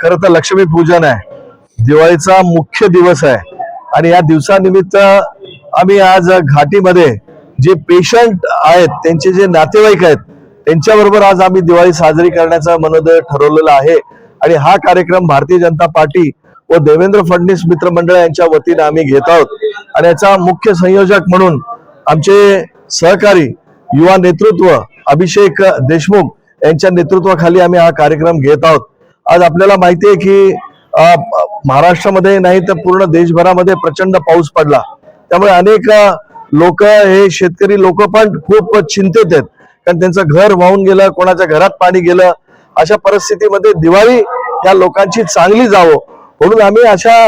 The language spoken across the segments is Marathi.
खर तर लक्ष्मी पूजन आहे. दिवाळीचा मुख्य दिवस आहे. आणि या दिवसानिमित्त आम्ही आज घाटीमध्ये जे पेशंट आहेत त्यांचे जे नातेवाईक आहेत त्यांच्याबरोबर आज आम्ही दिवाळी साजरी करण्याचा मनोदय ठरवलेला आहे. आणि हा कार्यक्रम भारतीय जनता पार्टी व देवेंद्र फडणवीस मित्रमंडळ यांच्या वतीने आम्ही घेत आहोत. आणि याचा मुख्य संयोजक म्हणून आमचे सहकारी युवा नेतृत्व अभिषेक देशमुख यांच्या नेतृत्वाखाली आम्ही हा कार्यक्रम घेत आहोत. आज आपल्याला माहिती आहे की महाराष्ट्रामध्ये नाही तर पूर्ण देशभरामध्ये प्रचंड पाऊस पडला. त्यामुळे अनेक लोक हे शेतकरी लोक पण खूप चिंतेत आहेत. कारण त्यांचं घर वाहून गेलं कोणाच्या घरात पाणी गेलं. अशा परिस्थितीमध्ये दिवाळी या लोकांची चांगली जावं. म्हणून आम्ही अशा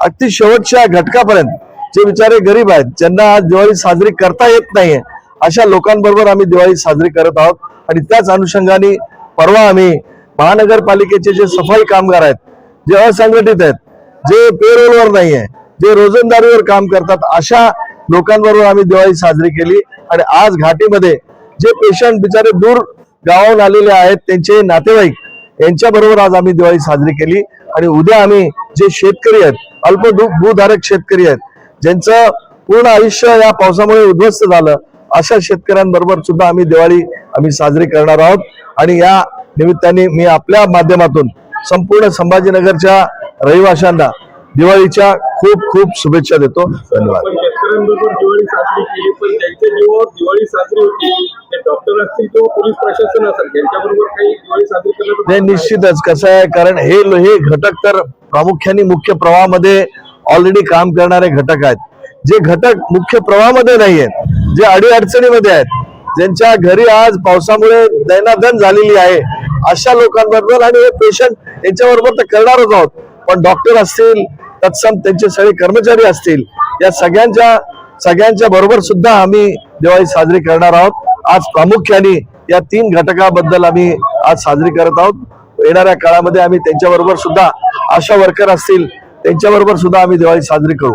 अगदी शेवटच्या घटकापर्यंत जे बिचारे गरीब आहेत ज्यांना आज दिवाळी साजरी करता येत नाहीये अशा लोकांबरोबर आम्ही दिवाळी साजरी करत आहोत. आणि त्याच अनुषंगाने परवा आम्ही महानगरपालिकेचे जे सफाई कामगार आहेत जे असंघटित आहेत जे पेरोलवर नाही आहे जे रोजंदारीवर काम करतात अशा लोकांबरोबर आम्ही दिवाळी साजरी केली. आणि आज घाटीमध्ये जे पेशंट बिचारे दूर गावाहून आलेले आहेत त्यांचे नातेवाईक यांच्या बरोबर आज आम्ही दिवाळी साजरी केली. आणि उद्या आम्ही जे शेतकरी आहेत अल्प भूधारक शेतकरी आहेत ज्यांचं पूर्ण आयुष्य या पावसामुळे उद्ध्वस्त झालं अशा शेतकऱ्यांबरोबर सुद्धा आम्ही दिवाळी आम्ही साजरी करणार आहोत. आणि या निमित्ताने मी आपल्या माध्यमातून संपूर्ण संभाजीनगरच्या रहिवाशांना दिवाळीच्या खूप खूप शुभेच्छा देतो. धन्यवाद. निश्चितच. कसं आहे कारण हे हे घटक तर प्रामुख्याने मुख्य प्रवाहामध्ये ऑलरेडी काम करणारे घटक आहेत. जे घटक मुख्य प्रवाहामध्ये नाही आहेत जे अडीअडचणीमध्ये आहेत ज्यांच्या घरी आज पावसामुळे दैनादन झालेली आहे अशा लोकांबरोबर आणि हे पेशंट यांच्याबरोबर तर करणारच आहोत. पण डॉक्टर असतील तत्सम त्यांचे सगळे कर्मचारी असतील या सगळ्यांच्या सगळ्यांच्या बरोबर सुद्धा आम्ही दिवाळी साजरी करणार आहोत. आज प्रामुख्याने या तीन घटकाबद्दल आम्ही आज साजरी करत आहोत. येणाऱ्या काळामध्ये आम्ही त्यांच्याबरोबर सुद्धा आशा वर्कर असतील त्यांच्याबरोबर सुद्धा आम्ही दिवाळी साजरी करू.